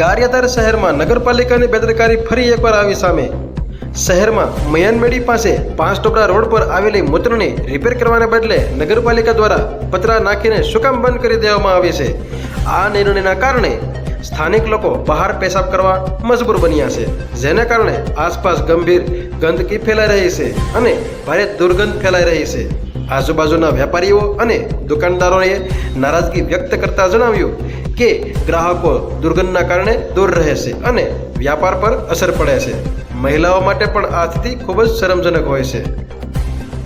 ગારિયાધાર શહેરમાં નગરપાલિકાની બેદરકારી ફરી એકવાર આવી સામે. શહેરમાં મયાનમેડી પાસે પાંચ ટોપડા રોડ પર આવેલી મૂત્રને રિપેર કરવાને બદલે નગરપાલિકા દ્વારા પતરા નાખીને શું કામ બંધ કરી દેવામાં આવી છે. આ નિર્ણયના કારણે સ્થાનિક લોકો બહાર પેશાબ કરવા મજબૂર બન્યા છે, જેને કારણે આસપાસ ગંભીર ગંદકી ફેલાઈ રહી છે અને ભારે દુર્ગંધ ફેલાઈ રહી છે. આજુબાજુના વેપારીઓ અને દુકાનદારોએ નારાજગી વ્યક્ત કરતા જણાવ્યું કે ગ્રાહકો દુર્ગંધના કારણે દૂર રહે છે અને વ્યાપાર પર અસર પડે છે. મહિલાઓ માટે પણ આ સ્થિતિ ખૂબ જ શરમજનક હોય છે.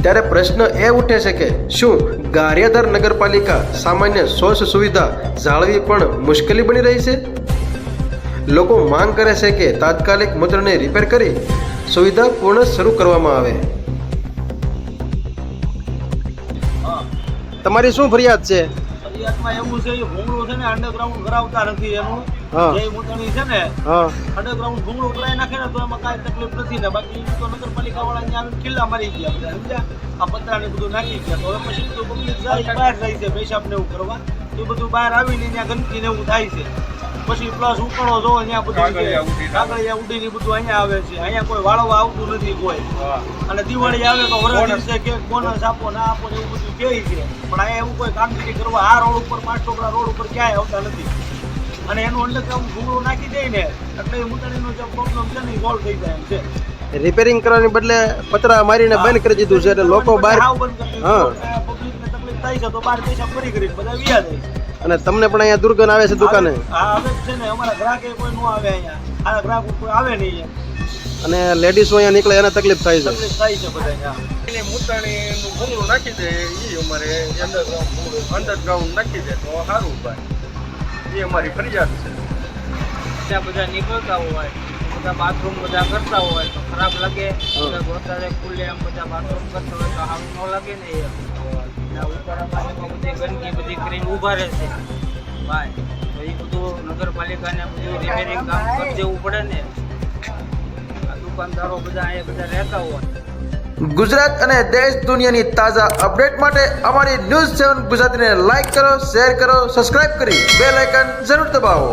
ત્યારે પ્રશ્ન એ ઉઠે છે કે શું ગારિયાધાર નગરપાલિકા સામાન્ય શોષ સુવિધા જાળવી પણ મુશ્કેલી બની રહી છે? લોકો માંગ કરે છે કે તાત્કાલિક મૂત્રને રિપેર કરી સુવિધા પૂર્ણ શરૂ કરવામાં આવે. તમારી શું ફરિયાદ છે? ફરિયાદમાં એવું છે ભૂંગળું છે ને અંડરગ્રાઉન્ડ કરાવતા નથી એનું. જે મૂંટણી છે ને અંડરગ્રાઉન્ડ ભૂંગળું કરાવી નાખે ને તો એમાં કાંઈ તકલીફ નથી ને બાકી તો નગરપાલિકા વાળા ત્યાં કિલ્લા મારી ગયા બધા સમજ્યા? આ પતરાને બધું નાખી ગયા. તો હવે પછી તો પબ્લિક જાય બહાર જાય છે પેશાબ ને એવું કરવા. એ બધું બહાર આવીને ત્યાં ગંદકી ને એવું થાય છે. પછી પ્લસ ઉકળો જો અહીંયા બધું કાગળિયા ઉડી ને બધું અહીંયા આવે છે. અહીંયા કોઈ વાળવા આવતું નથી કોઈ. અને દિવાળી આવે તો વરસ દિવસે કે બોનસ આપો ના આપો એવું બધું કહે છે. પણ અહીંયા એવું કોઈ કામગીરી કરવા આ રોડ ઉપર પાંચ ટોકરા રોડ ઉપર ક્યાંય આવતા નથી. અને એનું આમ ભૂંગળું નાખી દે ને એટલે એ જે પ્રોબ્લેમ છે ને એ સોલ્વ થઈ જાય એમ છે. રિપેરિંગ કરવાની બદલે પતરા મારીને બંધ કરી દીધું છે એટલે લોકો બહાર હા. પબ્લિકને તકલીફ થાય છે તો બહાર પૈસા ફરી કરી બધા વ્યા જાય. અને તમને પણ અહીંયા દુર્ગંધ આવે છે દુકાને? હવે છે ને અમારા ગ્રાહકે કોઈ ન આવે અહીંયા. આ ગ્રાહક કોઈ આવે નહીં અને લેડીઝો અહીંયા નીકળે એને તકલીફ થાય છે. તકલીફ થાય છે બધા અહીંયા એને મૂતરાણીનું ભૂંગળું નાખી દે એ અમારે અંડરગ્રાઉન્ડ અંડરગ્રાઉન્ડ નાખી દે તો સારું ભાઈ. એ અમારી ફરિયાદ છે. ત્યાં બધા નીકળતા હોય બધા બાથરૂમ બધા કરતા હોય તો ખરાબ લાગે. બધા ગોતારે ખુલ્લે આમ બધા બાથરૂમ કરતા હોય તો સારું ન લાગે ને એ. ગંદકી બધી કરીને ઊભા રહેશે ભાઈ, તો એ બધું નગરપાલિકાને બધું રિપેરિંગ કામ કરી દેવું પડે ને. આ દુકાનદારો બધા અહીંયા બધા રહેતા હોય. ગુજરાત અને દેશ દુનિયાની તાજા અપડેટ માટે અમારી ન્યૂઝ સેવન ગુજરાતીને લાઇક કરો, શેર કરો, સબસ્ક્રાઇબ કરી બેલ આઇકન જરૂર દબાવો.